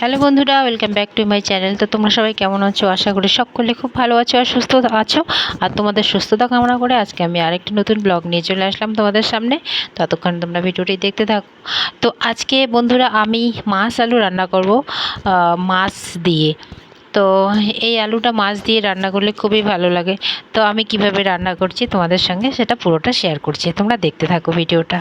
Hello বন্ধুরা welcome back to my channel তো তোমরা সবাই কেমন আছো? আশা করি সকলে খুব ভালো আছো আর সুস্থ আছো। আর তোমাদের সুস্থতা কামনা করে আজকে আমি আরেকটি নতুন ব্লগ নিয়ে চলে আসলাম তোমাদের সামনে। ততক্ষণ তোমরা ভিডিওটি দেখতে থাকো। তো আজকে বন্ধুরা, আমি মাছ আলু রান্না করব মাছ দিয়ে। তো এই আলুটা মাছ দিয়ে রান্না করলে খুবই ভালো লাগে। তো আমি কীভাবে রান্না করছি তোমাদের সঙ্গে সেটা পুরোটা শেয়ার করছি। তোমরা দেখতে থাকো ভিডিওটা।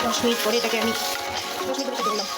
দশ মিনিট পরে এটাকে আমি দশ মিনিট পরে দিলাম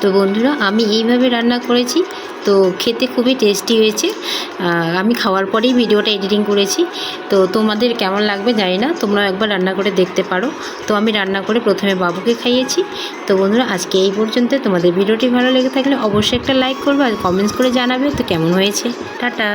তো বন্ধুরা, আমি এইভাবে রান্না করেছি। তো খেতে খুবই টেস্টি হয়েছে। আমি খাওয়ার পরেই ভিডিওটা এডিটিং করেছি। তো তোমাদের কেমন লাগবে জানি না তোমরা একবার রান্না করে দেখতে পারো। তো আমি রান্না করে প্রথমে বাবুকে খাইয়েছি। তো বন্ধুরা, আজকে এই পর্যন্ত। তোমাদের ভিডিওটি ভালো লেগে থাকলে অবশ্যই একটা লাইক করবে আর কমেন্টস করে জানাবে। তো কেমন হয়েছে? টাটা।